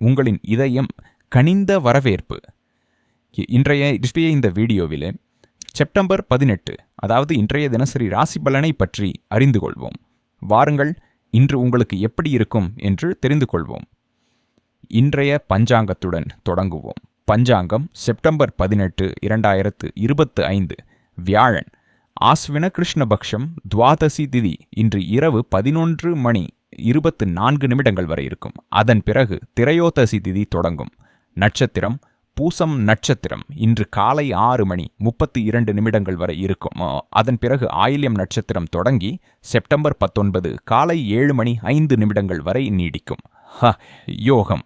உங்களின் இதயம் கனிந்த வரவேற்பு. இன்றைய இன்றைய இந்த வீடியோவில் செப்டம்பர் பதினெட்டு அதாவது இன்றைய தினசரி ராசி பலனை பற்றி அறிந்து கொள்வோம். வாருங்கள் இன்று உங்களுக்கு எப்படி இருக்கும் என்று தெரிந்து கொள்வோம். இன்றைய பஞ்சாங்கத்துடன் தொடங்குவோம். பஞ்சாங்கம் செப்டம்பர் பதினெட்டு இரண்டாயிரத்து இருபத்து ஐந்து. வியாழன் ஆஸ்வின கிருஷ்ணபக்ஷம் துவாதசி திதி இன்று இரவு பதினொன்று மணி. இருபத்து நான்கு நிமிடங்கள் வரை இருக்கும். அதன் பிறகு திரையோதசி திதி தொடங்கும். நட்சத்திரம் பூசம் நட்சத்திரம் இன்று காலை ஆறு மணி முப்பத்தி இரண்டு நிமிடங்கள் வரை இருக்கும். அதன் பிறகு ஆயில்யம் நட்சத்திரம் தொடங்கி செப்டம்பர் பத்தொன்பது காலை ஏழு மணி ஐந்து நிமிடங்கள் வரை நீடிக்கும். ஹ, யோகம்.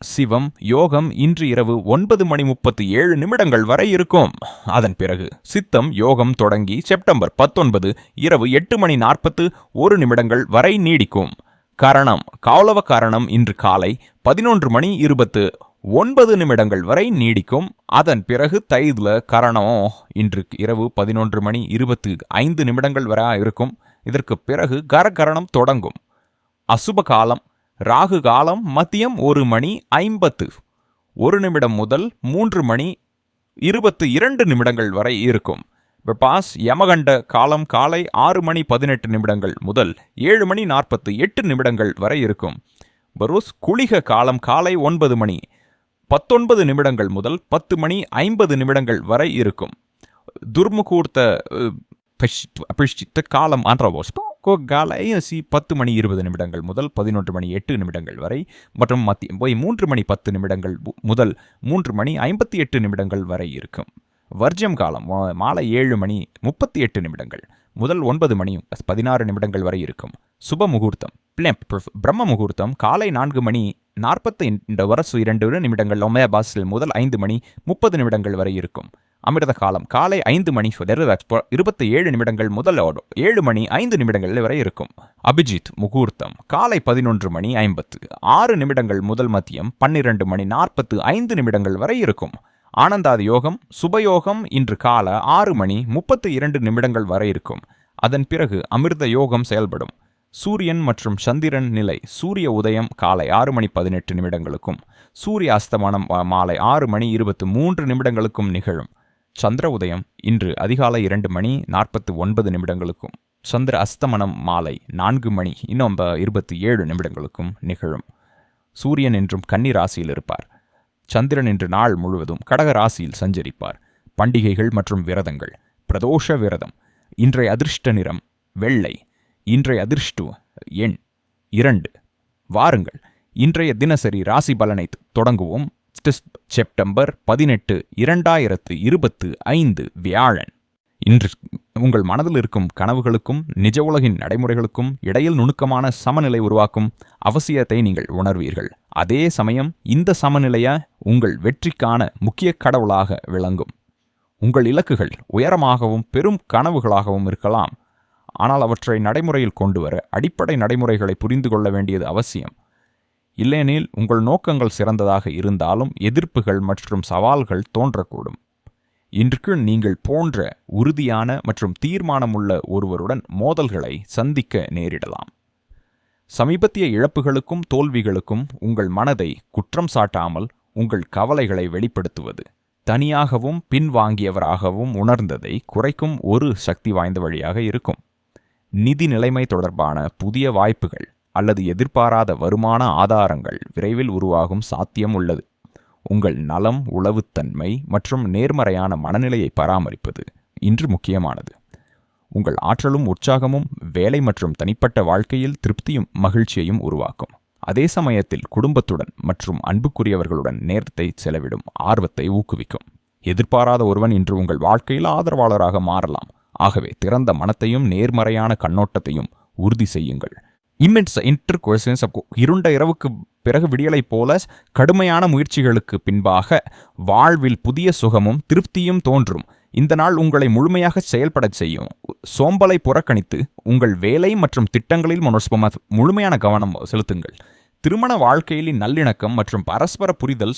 சிவம் யோகம் இன்று இரவு ஒன்பது மணி முப்பத்தி ஏழு நிமிடங்கள் வரை இருக்கும். அதன் பிறகு சித்தம் யோகம் தொடங்கி செப்டம்பர் பத்தொன்பது இரவு எட்டு மணி நாற்பத்து ஒரு நிமிடங்கள் வரை நீடிக்கும். கரணம் காவலவ காரணம் இன்று காலை பதினொன்று மணி இருபத்து ஒன்பது நிமிடங்கள் வரை நீடிக்கும். அதன் பிறகு தைதுல கரணம் இன்று இரவு பதினொன்று மணி இருபத்து ஐந்து நிமிடங்கள் வரை இருக்கும். இதற்கு பிறகு கரகரணம் தொடங்கும். அசுப காலம் ராகு காலம் மதியம் ஒரு மணி ஐம்பத்து ஒரு நிமிடம் முதல் மூன்று மணி இருபத்து இரண்டு நிமிடங்கள் வரை இருக்கும். பாஸ் யமகண்ட காலம் காலை ஆறு மணி பதினெட்டு நிமிடங்கள் முதல் ஏழு மணி நாற்பத்து எட்டு நிமிடங்கள் வரை இருக்கும். பரூஸ் குளிக காலம் காலை ஒன்பது மணி பத்தொன்பது நிமிடங்கள் முதல் பத்து மணி ஐம்பது நிமிடங்கள் வரை இருக்கும். துர்முகூர்த்த காலம் ஆன்றவோஸ் காலை சி பத்து மணி இருபது நிமிடங்கள் முதல் பதினொன்று மணி எட்டு நிமிடங்கள் வரை மற்றும் மத்திய போய் மூன்று மணி பத்து நிமிடங்கள் மு- முதல் மூன்று மணி ஐம்பத்தி எட்டு நிமிடங்கள் வரை இருக்கும். வர்ஜம் காலம் மாலை ஏழு மணி முப்பத்தி எட்டு நிமிடங்கள் முதல் ஒன்பது மணி பதினாறு நிமிடங்கள் வரை இருக்கும். சுப முகூர்த்தம் பிரம்ம முகூர்த்தம் காலை நான்கு மணி நாற்பத்தி இந்த வரசு இரண்டு நிமிடங்கள் ஒமய முதல் ஐந்து மணி முப்பது நிமிடங்கள் வரை இருக்கும். அமிர்த காலம். காலை ஐந்து மணி இருபத்தி ஏழு நிமிடங்கள் முதல் ஓடும் ஏழு மணி ஐந்து நிமிடங்கள் வரை இருக்கும். அபிஜித் முகூர்த்தம். காலை பதினொன்று மணி ஐம்பத்து ஆறு நிமிடங்கள் முதல் மதியம் பன்னிரண்டு மணி நாற்பத்து ஐந்து நிமிடங்கள் வரை இருக்கும். ஆனந்தாதி யோகம் சுபயோகம் இன்று கால ஆறு மணி முப்பத்து இரண்டு நிமிடங்கள் வரை இருக்கும். அதன் பிறகு அமிர்த யோகம் செயல்படும். சூரியன் மற்றும் சந்திரன் நிலை சூரிய உதயம் காலை ஆறு மணி பதினெட்டு நிமிடங்களுக்கும் சூரிய அஸ்தமனம் மாலை ஆறு மணி இருபத்து மூன்று நிமிடங்களுக்கும் நிகழும். சந்திர உதயம் இன்று அதிகாலை இரண்டு மணி நாற்பத்து ஒன்பது நிமிடங்களுக்கும். சந்திர அஸ்தமனம் மாலை நான்கு மணி இன்னும் இருபத்தி ஏழு நிமிடங்களுக்கும் நிகழும். சூரியன் என்றும் கன்னி ராசியில் இருப்பார். சந்திரன் இன்று நாள் முழுவதும் கடக ராசியில் சஞ்சரிப்பார். பண்டிகைகள் மற்றும் விரதங்கள். பிரதோஷ விரதம். இன்றைய அதிர்ஷ்ட நிறம் வெள்ளை. இன்றைய அதிர்ஷ்டு எண் இரண்டு. வாருங்கள். இன்றைய தினசரி ராசி பலனை தொடங்குவோம். டிஸ்- செப்டம்பர் பதினெட்டு இரண்டாயிரத்து இருபத்து ஐந்து வியாழன். இன்று உங்கள் மனதில் இருக்கும் கனவுகளுக்கும் நிஜ உலகின் நடைமுறைகளுக்கும் இடையில் நுணுக்கமான சமநிலை உருவாக்கும் அவசியத்தை நீங்கள் உணர்வீர்கள். அதே சமயம் இந்த சமநிலைய உங்கள் வெற்றிக்கான முக்கிய கடவுளாக விளங்கும். உங்கள் இலக்குகள் உயரமாகவும் பெரும் கனவுகளாகவும் இருக்கலாம். ஆனால் அவற்றை நடைமுறையில் கொண்டு வர அடிப்படை நடைமுறைகளை புரிந்து கொள்ள வேண்டியது அவசியம். இல்லையெனில் உங்கள் நோக்கங்கள் சிறந்ததாக இருந்தாலும் எதிர்ப்புகள் மற்றும் சவால்கள் தோன்றக்கூடும். இன்றுக்கு நீங்கள் போன்ற உறுதியான மற்றும் தீர்மானமுள்ள ஒருவருடன் மோதல்களை சந்திக்க நேரிடலாம். சமீபத்திய இழப்புகளுக்கும் தோல்விகளுக்கும் உங்கள் மனதை குற்றம் சாட்டாமல் உங்கள் கவலைகளை வெளிப்படுத்துவது தனியாகவும் பின்வாங்கியவராகவும் உணர்ந்ததை குறைக்கும் ஒரு சக்தி வாய்ந்த வழியாக இருக்கும். நிதி நிலைமை தொடர்பான புதிய வாய்ப்புகள். அல்லது எதிர்பாராத வருமான ஆதாரங்கள் விரைவில் உருவாகும் சாத்தியம் உள்ளது. உங்கள் நலம் உளவுத்தன்மை மற்றும் நேர்மறையான மனநிலையை பராமரிப்பது இன்று முக்கியமானது. உங்கள் ஆற்றலும் உற்சாகமும் வேலை மற்றும் தனிப்பட்ட வாழ்க்கையில் திருப்தியும் மகிழ்ச்சியையும் உருவாக்கும். அதே சமயத்தில் குடும்பத்துடன் மற்றும் அன்புக்குரியவர்களுடன் நேரத்தை செலவிடும் ஆர்வத்தை ஊக்குவிக்கும். எதிர்பாராத ஒருவன் இன்று உங்கள் வாழ்க்கையில் ஆதரவாளராக மாறலாம். ஆகவே திறந்த மனத்தையும் நேர்மறையான கண்ணோட்டத்தையும் உறுதி செய்யுங்கள். இம்மென்ஸ் இன்டர் கொஸ்டின்ஸ் இருண்ட இரவுக்கு பிறகு விடியலைப் போல கடுமையான முயற்சிகளுக்கு பின்பாக வாழ்வில் புதிய சுகமும் திருப்தியும் தோன்றும். இந்த நாள் உங்களை முழுமையாக செயல்படச் செய்யும். சோம்பலை புறக்கணித்து உங்கள் வேலை மற்றும் திட்டங்களில் மனோஸ்பம முழுமையான கவனம் செலுத்துங்கள். திருமண வாழ்க்கையிலின் நல்லிணக்கம் மற்றும் பரஸ்பர புரிதல்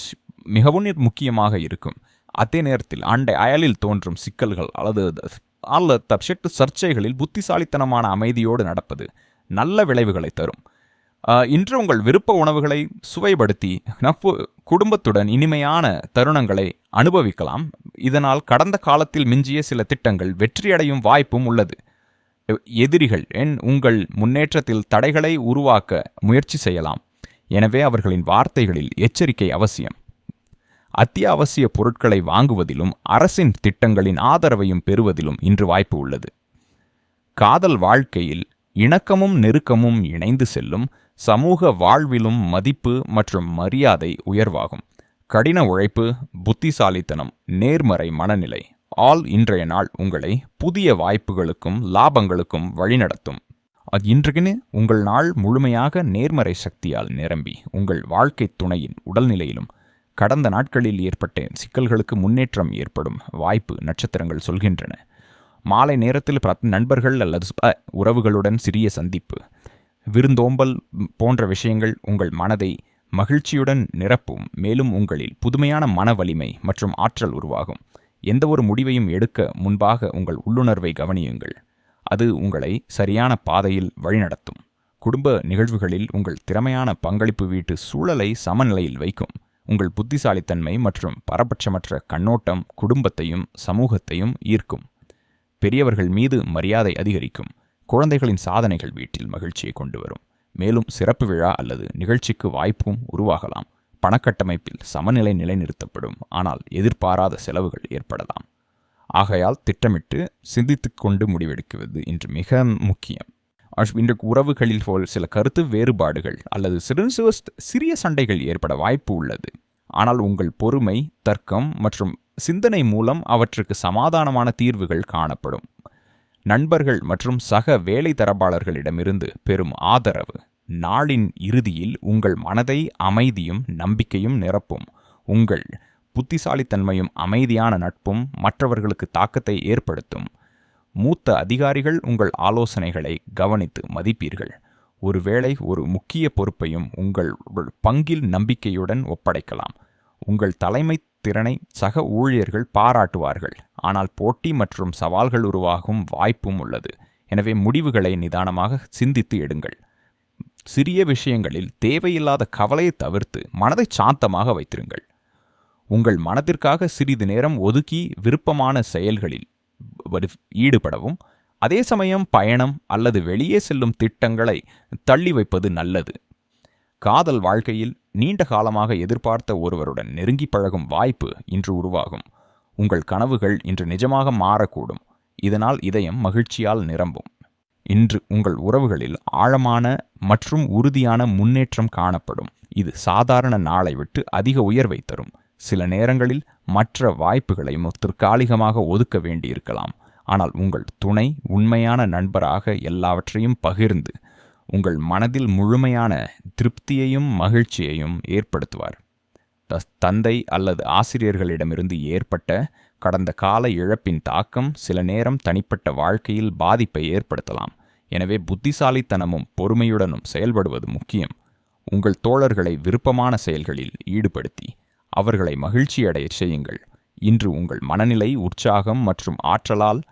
மிகவும் முக்கியமாக இருக்கும். அதே நேரத்தில் அண்டை அயலில் தோன்றும் சிக்கல்கள் அல்லது அல்லது சர்ச்சைகளில் புத்திசாலித்தனமான அமைதியோடு நடப்பது. நல்ல விளைவுகளை தரும். இன்று உங்கள் விருப்ப உணவுகளை சுவைப்படுத்தி நப்பு குடும்பத்துடன் இனிமையான தருணங்களை அனுபவிக்கலாம். இதனால் கடந்த காலத்தில் மிஞ்சிய சில திட்டங்கள் வெற்றியடையும் வாய்ப்பும் உள்ளது. எதிரிகள் என் உங்கள் முன்னேற்றத்தில் தடைகளை உருவாக்க முயற்சி செய்யலாம். எனவே அவர்களின் வார்த்தைகளில் எச்சரிக்கை அவசியம். அத்தியாவசிய பொருட்களை வாங்குவதிலும் அரசின் திட்டங்களின் ஆதரவையும் பெறுவதிலும் இன்று வாய்ப்பு உள்ளது. காதல் வாழ்க்கையில் இணக்கமும் நெருக்கமும் இணைந்து செல்லும் சமூக வாழ்விலும் மதிப்பு மற்றும் மரியாதை உயர்வாகும். கடின உழைப்பு புத்திசாலித்தனம் நேர்மறை மனநிலை ஆல் இன்றைய நாள் உங்களை புதிய வாய்ப்புகளுக்கும் லாபங்களுக்கும் வழிநடத்தும். அது இன்றுக்குன்னு உங்கள் நாள் முழுமையாக நேர்மறை சக்தியால் நிரம்பி உங்கள் வாழ்க்கை துணையின் உடல்நிலையிலும் கடந்த நாட்களில் ஏற்பட்ட சிக்கல்களுக்கு முன்னேற்றம் ஏற்படும் வாய்ப்பு நட்சத்திரங்கள் சொல்கின்றன. மாலை நேரத்தில் நண்பர்கள் அல்லது உறவுகளுடன் சிறிய சந்திப்பு. விருந்தோம்பல் போன்ற விஷயங்கள் உங்கள் மனதை மகிழ்ச்சியுடன் நிரப்பும். மேலும் உங்களில் புதுமையான மன வலிமை மற்றும் ஆற்றல் உருவாகும். எந்த ஒரு முடிவையும் எடுக்க முன்பாக உங்கள் உள்ளுணர்வை கவனியுங்கள். அது உங்களை சரியான பாதையில் வழிநடத்தும். குடும்ப நிகழ்வுகளில் உங்கள் திறமையான பங்களிப்பு வீட்டு சூழலை சமநிலையில் வைக்கும். உங்கள் புத்திசாலித்தன்மை மற்றும் பரபட்சமற்ற கண்ணோட்டம் குடும்பத்தையும் சமூகத்தையும் ஈர்க்கும். பெரியவர்கள் மீது மரியாதை அதிகரிக்கும். குழந்தைகளின் சாதனைகள் வீட்டில் மகிழ்ச்சியை கொண்டு வரும். மேலும் சிறப்பு விழா அல்லது நிகழ்ச்சிக்கு வாய்ப்பும் உருவாகலாம். பணக்கட்டமைப்பில் சமநிலை நிலைநிறுத்தப்படும். ஆனால் எதிர்பாராத செலவுகள் ஏற்படலாம். ஆகையால் திட்டமிட்டு சிந்தித்து கொண்டு முடிவெடுக்குவது இன்று மிக முக்கியம். இன்று இன்றைக்கு உறவுகளில் போல் சில கருத்து வேறுபாடுகள் அல்லது சிறு சிறு சிறிய சண்டைகள் ஏற்பட வாய்ப்பு உள்ளது. ஆனால் உங்கள் பொறுமை தர்க்கம் மற்றும் சிந்தனை மூலம் அவற்றுக்கு சமாதானமான தீர்வுகள் காணப்படும். நண்பர்கள் மற்றும் சக வேலை தரப்பாளர்களிடமிருந்து பெறும் ஆதரவு. நாளின் இறுதியில் உங்கள் மனதை அமைதியும் நம்பிக்கையும் நிரப்பும். உங்கள் புத்திசாலித்தன்மையும் அமைதியான நட்பும் மற்றவர்களுக்கு தாக்கத்தை ஏற்படுத்தும். மூத்த அதிகாரிகள் உங்கள் ஆலோசனைகளை கவனித்து மதிப்பீர்கள். ஒருவேளை ஒரு முக்கிய பொறுப்பையும் உங்கள் பங்கில் நம்பிக்கையுடன் ஒப்படைக்கலாம். உங்கள் தலைமை திறனை சக ஊழியர்கள் பாராட்டுவார்கள். ஆனால் போட்டி மற்றும் சவால்கள் உருவாகும் வாய்ப்பும் உள்ளது. எனவே முடிவுகளை நிதானமாக சிந்தித்து எடுங்கள். சிறிய விஷயங்களில் தேவையில்லாத கவலையை தவிர்த்து மனதை சாந்தமாக வைத்திருங்கள். உங்கள் மனதிற்காக சிறிது நேரம் ஒதுக்கி விருப்பமான செயல்களில் ஈடுபடவும் அதே சமயம் பயணம் அல்லது வெளியே செல்லும் திட்டங்களை தள்ளி வைப்பது நல்லது. காதல் வாழ்க்கையில் நீண்ட காலமாக எதிர்பார்த்த ஒருவருடன் நெருங்கி பழகும் வாய்ப்பு இன்று உருவாகும். உங்கள் கனவுகள் இன்று நிஜமாக மாறக்கூடும். இதனால் இதயம் மகிழ்ச்சியால் நிரம்பும். இன்று உங்கள் உறவுகளில் ஆழமான மற்றும் உறுதியான முன்னேற்றம் காணப்படும். இது சாதாரண நாளை விட்டு அதிக உயர்வை தரும். சில நேரங்களில் மற்ற வாய்ப்புகளை தற்காலிகமாக ஒதுக்க வேண்டியிருக்கலாம். ஆனால் உங்கள் துணை உண்மையான நண்பராக எல்லாவற்றையும் பகிர்ந்து உங்கள் மனதில் முழுமையான திருப்தியையும் மகிழ்ச்சியையும் ஏற்படுத்துவார். தந்தை அல்லது ஆசிரியர்களிடமிருந்து ஏற்பட்ட கடந்த கால இழப்பின் தாக்கம் சில நேரம் தனிப்பட்ட வாழ்க்கையில் பாதிப்பை ஏற்படுத்தலாம். எனவே புத்திசாலித்தனமும் பொறுமையுடனும் செயல்படுவது முக்கியம். உங்கள் தோழர்களை விருப்பமான செயல்களில் ஈடுபடுத்தி அவர்களை மகிழ்ச்சியடைய செய்யுங்கள். இன்று உங்கள் மனநிலை உற்சாகம் மற்றும் ஆற்றலால்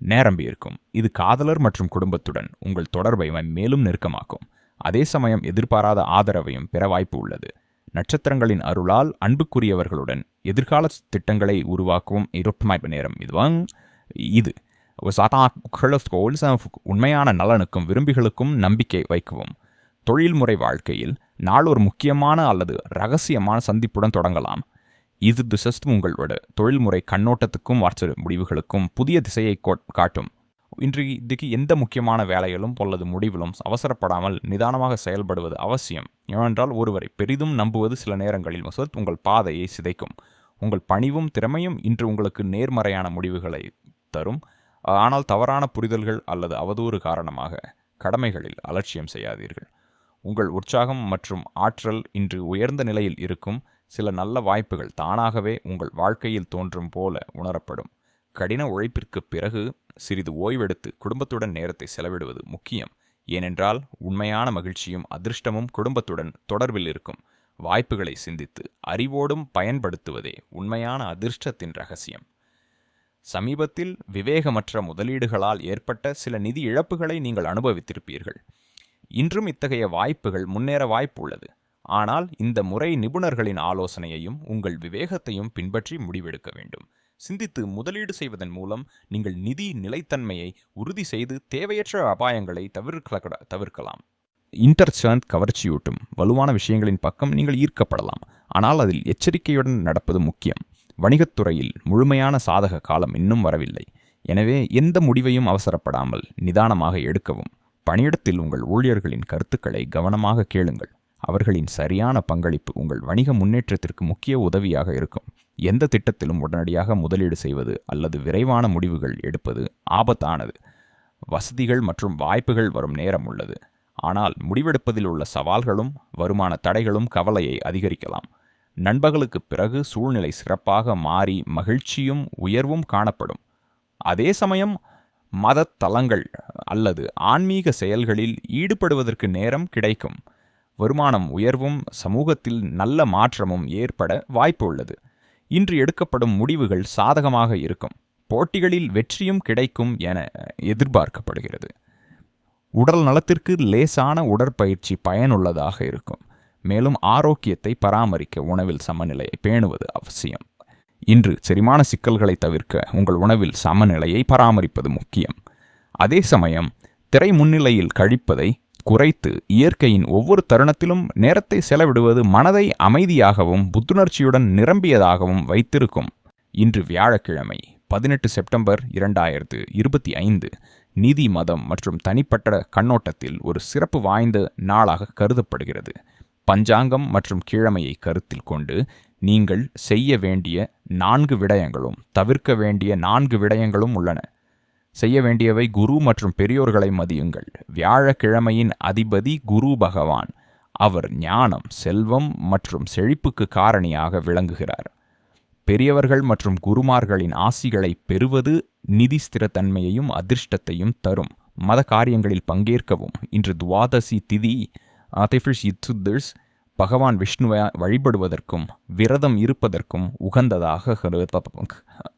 நிரம்பியிருக்கும் இது காதலர் மற்றும் குடும்பத்துடன் உங்கள் தொடர்பை மேலும் நெருக்கமாக்கும். அதே சமயம் எதிர்பாராத ஆதரவையும் பெற வாய்ப்பு உள்ளது. நட்சத்திரங்களின் அருளால் அன்புக்குரியவர்களுடன் எதிர்கால திட்டங்களை உருவாக்கும் இருப்பமாய்ப்பு நேரம் இதுவாங் இது. கோல்ஸ் உண்மையான நலனுக்கும் விரும்பிகளுக்கும் நம்பிக்கை வைக்கவும். தொழில்முறை வாழ்க்கையில் நாள் ஒரு முக்கியமான அல்லது ரகசியமான சந்திப்புடன் தொடங்கலாம். இது திசஸ்ட் உங்களோட தொழில்முறை கண்ணோட்டத்துக்கும் வாட்ச முடிவுகளுக்கும் புதிய திசையை காட்டும். இன்று இதுக்கு எந்த முக்கியமான வேலைகளும் அல்லது முடிவிலும் அவசரப்படாமல் நிதானமாக செயல்படுவது அவசியம். ஏனென்றால் ஒருவரை பெரிதும் நம்புவது சில நேரங்களில் மசத் உங்கள் பாதையை சிதைக்கும். உங்கள் பணிவும் திறமையும் இன்று உங்களுக்கு நேர்மறையான முடிவுகளை தரும். ஆனால் தவறான புரிதல்கள் அல்லது அவதூறு காரணமாக கடமைகளில் அலட்சியம் செய்யாதீர்கள். உங்கள் உற்சாகம் மற்றும் ஆற்றல் இன்று உயர்ந்த நிலையில் இருக்கும். சில நல்ல வாய்ப்புகள் தானாகவே உங்கள் வாழ்க்கையில் தோன்றும் போல உணரப்படும். கடின உழைப்பிற்கு பிறகு சிறிது ஓய்வெடுத்து குடும்பத்துடன் நேரத்தை செலவிடுவது முக்கியம். ஏனென்றால் உண்மையான மகிழ்ச்சியும் அதிர்ஷ்டமும் குடும்பத்துடன் தொடர்பில் இருக்கும். வாய்ப்புகளை சிந்தித்து அறிவோடும் பயன்படுத்துவதே உண்மையான அதிர்ஷ்டத்தின் ரகசியம். சமீபத்தில் விவேகமற்ற முதலீடுகளால் ஏற்பட்ட சில நிதி இழப்புகளை நீங்கள் அனுபவித்திருப்பீர்கள். இன்றும் இத்தகைய வாய்ப்புகள் முன்னேற வாய்ப்பு உள்ளது ஆனால் இந்த முறை நிபுணர்களின் ஆலோசனையையும் உங்கள் விவேகத்தையும் பின்பற்றி முடிவெடுக்க வேண்டும். சிந்தித்து முதலீடு செய்வதன் மூலம் நீங்கள் நிதி நிலைத்தன்மையை உறுதி செய்து தேவையற்ற அபாயங்களை தவிர்க்க தவிர்க்கலாம். இன்டர்சாந்த் கவர்ச்சியூட்டும் வலுவான விஷயங்களின் பக்கம் நீங்கள் ஈர்க்கப்படலாம். ஆனால் அதில் எச்சரிக்கையுடன் நடப்பது முக்கியம். வணிகத்துறையில் முழுமையான சாதக காலம் இன்னும் வரவில்லை. எனவே எந்த முடிவையும் அவசரப்படாமல் நிதானமாக எடுக்கவும். பணியிடத்தில் உங்கள் ஊழியர்களின் கருத்துக்களை கவனமாக கேளுங்கள். அவர்களின் சரியான பங்களிப்பு உங்கள் வணிக முன்னேற்றத்திற்கு முக்கிய உதவியாக இருக்கும். எந்த திட்டத்திலும் உடனடியாக முதலீடு செய்வது அல்லது விரைவான முடிவுகள் எடுப்பது ஆபத்தானது. வசதிகள் மற்றும் வாய்ப்புகள் வரும் நேரம் உள்ளது. ஆனால் முடிவெடுப்பதில் உள்ள சவால்களும் வருமான தடைகளும் கவலையை அதிகரிக்கலாம். நண்பர்களுக்கு பிறகு சூழ்நிலை சிறப்பாக மாறி மகிழ்ச்சியும் உயர்வும் காணப்படும். அதே சமயம் மதத் தலங்கள் அல்லது ஆன்மீக செயல்களில் ஈடுபடுவதற்கு நேரம் கிடைக்கும். வருமானம் உயர்வும் சமூகத்தில் நல்ல மாற்றமும் ஏற்பட வாய்ப்பு உள்ளது. இன்று எடுக்கப்படும் முடிவுகள் சாதகமாக இருக்கும். போட்டிகளில் வெற்றியும் கிடைக்கும் என எதிர்பார்க்கப்படுகிறது. உடல் நலத்திற்கு லேசான உடற்பயிற்சி பயனுள்ளதாக இருக்கும். மேலும் ஆரோக்கியத்தை பராமரிக்க உணவில் சமநிலையை பேணுவது அவசியம். இன்று செரிமான சிக்கல்களை தவிர்க்க உங்கள் உணவில் சமநிலையை பராமரிப்பது முக்கியம். அதே சமயம் திரை முன்னிலையில் கழிப்பதை குறைத்து இயற்கையின் ஒவ்வொரு தருணத்திலும் நேரத்தை செலவிடுவது மனதை அமைதியாகவும் புத்துணர்ச்சியுடன் நிரம்பியதாகவும் வைத்திருக்கும். இன்று வியாழக்கிழமை பதினெட்டு செப்டம்பர் இரண்டாயிரத்து இருபத்தி ஐந்து நிதி மதம் மற்றும் தனிப்பட்ட கண்ணோட்டத்தில் ஒரு சிறப்பு வாய்ந்த நாளாக கருதப்படுகிறது. பஞ்சாங்கம் மற்றும் கிழமையை கருத்தில் கொண்டு நீங்கள் செய்ய வேண்டிய நான்கு விடயங்களும் தவிர்க்க வேண்டிய நான்கு விடயங்களும் உள்ளன. செய்ய வேண்டியவை குரு மற்றும் பெரியோர்களை மதியுங்கள். வியாழக்கிழமையின் அதிபதி குரு பகவான். அவர் ஞானம் செல்வம் மற்றும் செழிப்புக்கு காரணியாக விளங்குகிறார். பெரியவர்கள் மற்றும் குருமார்களின் ஆசிகளை பெறுவது நிதி ஸ்திரத்தன்மையையும் அதிர்ஷ்டத்தையும் தரும். மத காரியங்களில் பங்கேற்கவும். இன்று துவாதசி திதி ஆதிஃபிஷ் பகவான் விஷ்ணுவை வழிபடுவதற்கும் விரதம் இருப்பதற்கும் உகந்ததாக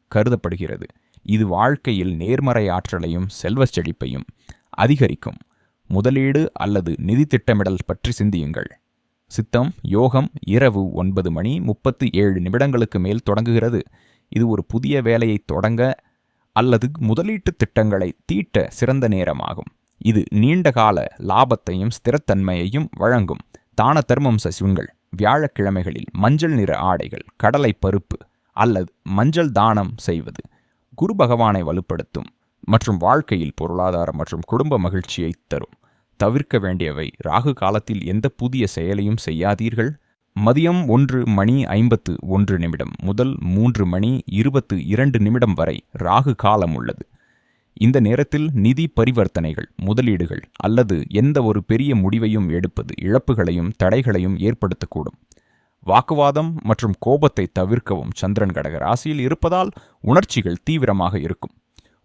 கருதப்படுகிறது. இது வாழ்க்கையில் நேர்மறை ஆற்றலையும் செல்வ செழிப்பையும் அதிகரிக்கும். முதலீடு அல்லது நிதி திட்டமிடல் பற்றி சிந்தியுங்கள். சித்தம் யோகம் இரவு ஒன்பது மணி முப்பத்தி ஏழு நிமிடங்களுக்கு மேல் தொடங்குகிறது. இது ஒரு புதிய வேலையை தொடங்க அல்லது முதலீட்டு திட்டங்களை தீட்ட சிறந்த நேரமாகும். இது நீண்டகால லாபத்தையும் ஸ்திரத்தன்மையையும் வழங்கும். தான தர்மம் சசிவுங்கள் வியாழக்கிழமைகளில் மஞ்சள் நிற ஆடைகள் கடலை பருப்பு அல்லது மஞ்சள் தானம் செய்வது. குரு பகவானை வலுப்படுத்தும் மற்றும் வாழ்க்கையில் பொருளாதார மற்றும் குடும்ப மகிழ்ச்சியை தரும். தவிர்க்க வேண்டியவை ராகு காலத்தில் எந்த புதிய செயலையும் செய்யாதீர்கள். மதியம் ஒன்று மணி ஐம்பத்து ஒன்று நிமிடம் முதல் மூன்று மணி இருபத்து இரண்டு நிமிடம் வரை ராகு காலம் உள்ளது. இந்த நேரத்தில் நிதி பரிவர்த்தனைகள் முதலீடுகள் அல்லது எந்த ஒரு பெரிய முடிவையும் எடுப்பது இழப்புகளையும் தடைகளையும் ஏற்படுத்தக்கூடும். வாக்குவாதம் மற்றும் கோபத்தை தவிர்க்கவும் சந்திரன் கடக ராசியில் இருப்பதால் உணர்ச்சிகள் தீவிரமாக இருக்கும்.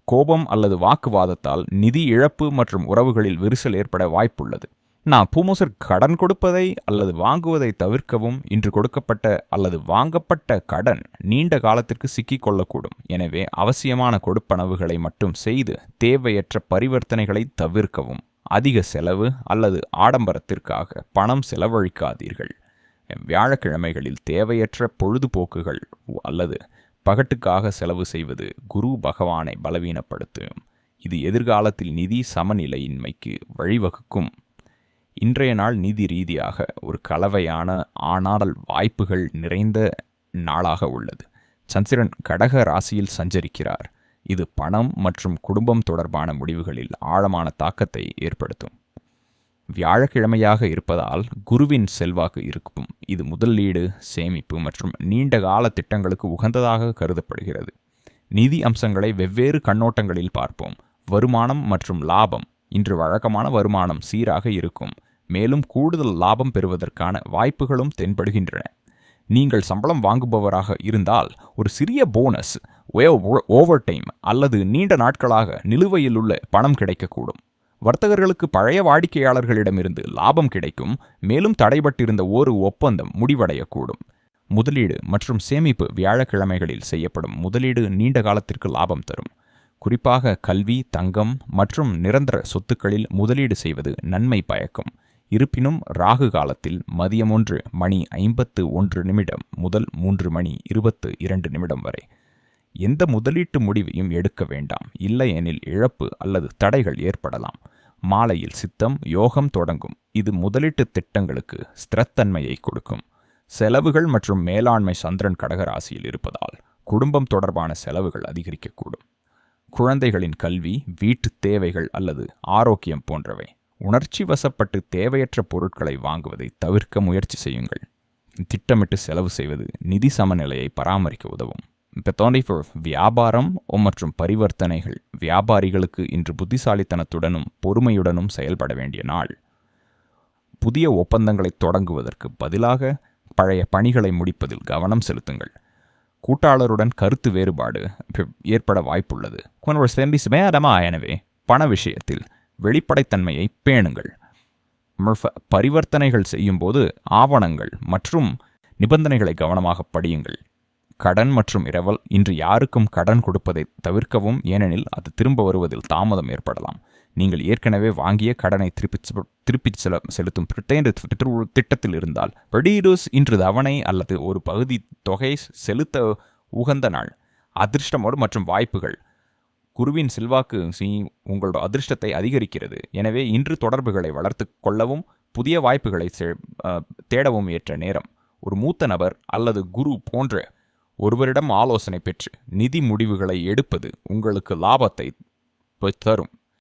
கோபம் அல்லது வாக்குவாதத்தால் நிதி இழப்பு மற்றும் உறவுகளில் விரிசல் ஏற்பட வாய்ப்புள்ளது. நான் பூமோசர் கடன் கொடுப்பதை அல்லது வாங்குவதை தவிர்க்கவும் இன்று கொடுக்கப்பட்ட அல்லது வாங்கப்பட்ட கடன் நீண்ட காலத்திற்கு சிக்கிக்கொள்ளக்கூடும் எனவே அவசியமான கொடுப்பனவுகளை மட்டும் செய்து தேவையற்ற பரிவர்த்தனைகளை தவிர்க்கவும். அதிக செலவு அல்லது ஆடம்பரத்திற்காக பணம் செலவழிக்காதீர்கள். வியாழக்கிழமைகளில் தேவையற்ற பொழுதுபோக்குகள் அல்லது பகட்டுக்காக செலவு செய்வது குரு பகவானை பலவீனப்படுத்தும். இது எதிர்காலத்தில் நிதி சமநிலையின்மைக்கு வழிவகுக்கும். இன்றைய நாள் நிதி ரீதியாக ஒரு கலவையான ஆனால் வாய்ப்புகள் நிறைந்த நாளாக உள்ளது. சந்திரன் கடக ராசியில் சஞ்சரிக்கிறார். இது பணம் மற்றும் குடும்பம் தொடர்பான முடிவுகளில் ஆழமான தாக்கத்தை ஏற்படுத்தும். வியாழக்கிழமையாக இருப்பதால் குருவின் செல்வாக்கு இருக்கும். இது முதலீடு சேமிப்பு மற்றும் நீண்ட கால திட்டங்களுக்கு உகந்ததாக கருதப்படுகிறது. நிதி அம்சங்களை வெவ்வேறு கண்ணோட்டங்களில் பார்ப்போம். வருமானம் மற்றும் லாபம். இன்று வழக்கமான வருமானம் சீராக இருக்கும். மேலும் கூடுதல் லாபம் பெறுவதற்கான வாய்ப்புகளும் தென்படுகின்றன. நீங்கள் சம்பளம் வாங்குபவராக இருந்தால் ஒரு சிறிய போனஸ் ஓவர் டைம் அல்லது நீண்ட நாட்களாக நிலுவையில் உள்ள பணம் கிடைக்கக்கூடும். வர்த்தகர்களுக்கு பழைய வாடிக்கையாளர்களிடமிருந்து லாபம் கிடைக்கும் மேலும் தடைபட்டிருந்த ஒரு ஒப்பந்தம் முடிவடையக்கூடும். முதலீடு மற்றும் சேமிப்பு வியாழக்கிழமைகளில் செய்யப்படும் முதலீடு நீண்ட காலத்திற்கு லாபம் தரும். குறிப்பாக கல்வி தங்கம் மற்றும் நிரந்தர சொத்துக்களில் முதலீடு செய்வது நன்மை பயக்கும். இருப்பினும் ராகு காலத்தில் மதியம் ஒன்று மணி ஐம்பத்து ஒன்று நிமிடம் முதல் மூன்று மணி இருபத்து இரண்டு நிமிடம் வரை எந்த முதலீட்டு முடிவையும் எடுக்க வேண்டாம். இல்லையெனில் இழப்பு அல்லது தடைகள் ஏற்படலாம். மாலையில் சித்தம் யோகம் தொடங்கும். இது முதலீட்டு திட்டங்களுக்கு ஸ்திரத்தன்மையை கொடுக்கும். செலவுகள் மற்றும் மேலாண்மை சந்திரன் கடகராசியில் இருப்பதால் குடும்பம் தொடர்பான செலவுகள் அதிகரிக்கக்கூடும். குழந்தைகளின் கல்வி வீட்டு தேவைகள் அல்லது ஆரோக்கியம் போன்றவை உணர்ச்சி வசப்பட்டு தேவையற்ற பொருட்களை வாங்குவதை தவிர்க்க முயற்சி செய்யுங்கள். திட்டமிட்டு செலவு செய்வது நிதி சமநிலையை பராமரிக்க உதவும். பெத்தோண்டி ஃபோர் வியாபாரம் மற்றும் பரிவர்த்தனைகள் வியாபாரிகளுக்கு இன்று புத்திசாலித்தனத்துடனும் பொறுமையுடனும் செயல்பட வேண்டிய நாள். புதிய ஒப்பந்தங்களை தொடங்குவதற்கு பதிலாக பழைய பணிகளை முடிப்பதில் கவனம் செலுத்துங்கள். கூட்டாளருடன் கருத்து வேறுபாடு ஏற்பட வாய்ப்புள்ளது. எனவே பண விஷயத்தில் வெளிப்படைத்தன்மையை பேணுங்கள். பரிவர்த்தனைகள் செய்யும்போது ஆவணங்கள் மற்றும் நிபந்தனைகளை கவனமாக படியுங்கள். கடன் மற்றும் இரவல் இன்று யாருக்கும் கடன் கொடுப்பதை தவிர்க்கவும் ஏனெனில் அது திரும்ப வருவதில் தாமதம் ஏற்படலாம். நீங்கள் ஏற்கனவே வாங்கிய கடனை திருப்பி திருப்பிச் செல செலுத்தும் பிரட்டேன் திட்டத்தில் இருந்தால் பெடீடோஸ் இன்று தவணை அல்லது ஒரு பகுதி தொகை செலுத்த உகந்த நாள். அதிர்ஷ்டமோடு மற்றும் வாய்ப்புகள். குருவின் செல்வாக்கு உங்களோட அதிர்ஷ்டத்தை அதிகரிக்கிறது. எனவே இன்று தொடர்புகளை வளர்த்து கொள்ளவும் புதிய வாய்ப்புகளை செ- தேடவும் ஏற்ற நேரம். ஒரு மூத்த நபர் அல்லது குரு போன்ற ஒருவரிடம் ஆலோசனை பெற்று நிதி முடிவுகளை எடுப்பது உங்களுக்கு லாபத்தை தரும்.